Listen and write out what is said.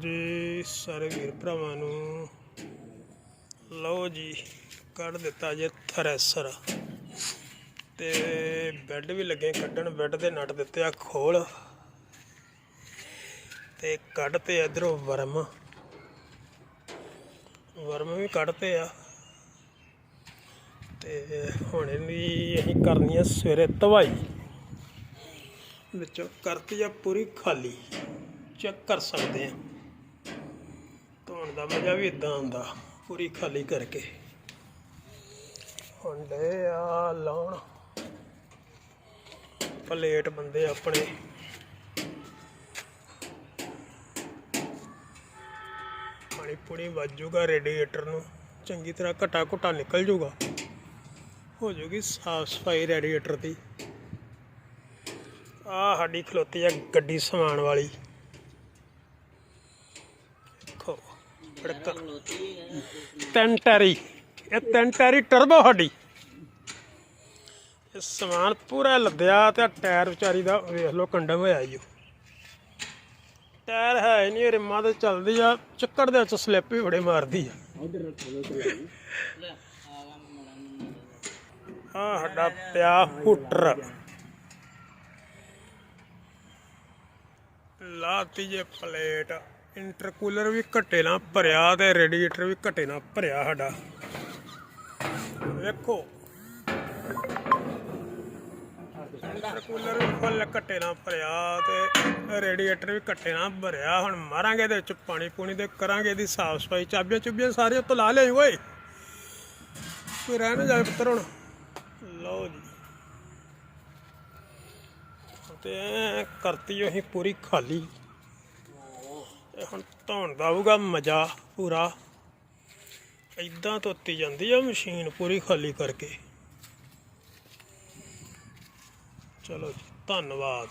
ਜੀ, ਸਾਰੇ ਵੀਰ ਭਰਾਵਾਂ ਨੂੰ ਲਓ ਜੀ, ਕੱਢ ਦਿੱਤਾ ਜੇ ਥਰੈਸਰ। ਤੇ ਬੈੱਡ ਵੀ ਲੱਗੇ ਕੱਢਣ, ਬੈੱਡ ਦੇ ਨਟ ਦਿੱਤੇ ਆ ਖੋਲ। ਤੇ ਕੱਢ ਤੇ ਇਧਰੋਂ ਵਰਮ। ਵਰਮ ਵੀ ਕੱਢਤੇ ਆ। ਤੇ ਹੁਣ ਇਹਦੀ ਅਸੀਂ ਕਰਨੀ ਆ ਸਵੇਰੇ ਧਵਾਈ। ਵਿੱਚੋਂ ਕਰਤੀ ਆ ਪੂਰੀ ਖਾਲੀ। ਚੈੱਕ ਕਰ ਸਕਦੇ ਆ। ਧੋਣ ਦਾ ਮਜ਼ਾ ਵੀ ਇਦਾਂ ਆਉਂਦਾ ਪੂਰੀ ਖਾਲੀ ਕਰਕੇ। ਹੁਣ ਡੇ ਆ ਲਾਉਣ। ਪਲੇਟ ਬੰਦੇ ਆਪਣੇ। ਪਾਣੀ ਪੂਣੀ ਵੱਜੂਗਾ ਰੇਡੀਏਟਰ ਨੂੰ। ਚੰਗੀ ਤਰ੍ਹਾਂ ਘਟਾ ਘਟਾ ਨਿਕਲ ਜੂਗਾ। ਹੋ ਜੂਗੀ ਸਾਫ਼ ਸਫ਼ਾਈ ਰੇਡੀਏਟਰ ਦੀ। ਆ ਸਾਡੀ ਖਲੋਤੀ ਆ ਗੱਡੀ ਸਮਾਨ ਵਾਲੀ। ਫੜਕ ਤਿੰਨ ਟੈਰੀ। ਇਹ ਤਿੰਨ ਟੈਰੀ ਟਰਬੋ ਸਾਡੀ। ਇਹ ਸਮਾਨ ਪੂਰਾ ਲੱਦਿਆ ਤੇ ਟਾਇਰ ਵਿਚਾਰੀ ਦਾ ਵੇਖ ਲਓ ਕੰਡਮ ਹੋਇਆ ਈ ਟਾਇਰ ਹੈ ਨਹੀਂ, ਰਿਮਾਂ ਤੇ ਚੱਲਦੀ ਆ, ਚੱਕਰ ਦੇ ਵਿੱਚ ਸਲਿੱਪ ਵੀ ਬੜੇ ਮਾਰਦੀ ਆ। ਆ ਸਾਡਾ ਪਿਆ ਹੂਟਰ। ਲਾਤੀ ਜੇ ਪਲੇਟ। ਇੰਟਰਕੂਲਰ ਵੀ ਘੱਟੇ ਨਾਲ ਭਰਿਆ ਤੇ ਰੇਡੀਏਟਰ ਵੀ ਘੱਟੇ ਨਾਲ ਭਰਿਆ ਸਾਡਾ। ਵੇਖੋ। ਇੰਟਰਕੂਲਰ ਵੀ ਫੁੱਲ ਘੱਟੇ ਨਾਲ ਭਰਿਆ ਤੇ ਰੇਡੀਏਟਰ ਵੀ ਘੱਟੇ ਨਾਲ ਭਰਿਆ। ਹੁਣ ਮਾਰਾਂਗੇ ਇਹਦੇ ਵਿੱਚ ਪਾਣੀ ਪੂਣੀ ਤੇ ਕਰਾਂਗੇ ਇਹਦੀ ਸਾਫ਼ ਸਫ਼ਾਈ। ਚਾਬੀਆਂ ਚੁੱਬੀਆਂ ਸਾਰੀਆਂ ਉੱਤੋਂ ਲਾ ਲਿਆਈ, ਓਏ। ਕੋਈ ਰਹਿ ਨਾ ਜਾਵੇ ਪੁੱਤਰ ਹੁਣ। ਲਓ ਜੀ। ਤੇ ਕਰਤੀ ਅਸੀਂ ਪੂਰੀ ਖਾਲੀ। ਹੁਣ ਧੋਣ ਦਾ ਆਊਗਾ ਮਜ਼ਾ ਪੂਰਾ। ਇਦਾਂ ਧੋਤੀ ਜਾਂਦੀ ਆ ਮਸ਼ੀਨ ਪੂਰੀ ਖਾਲੀ ਕਰਕੇ। ਚਲੋ ਜੀ, ਧੰਨਵਾਦ।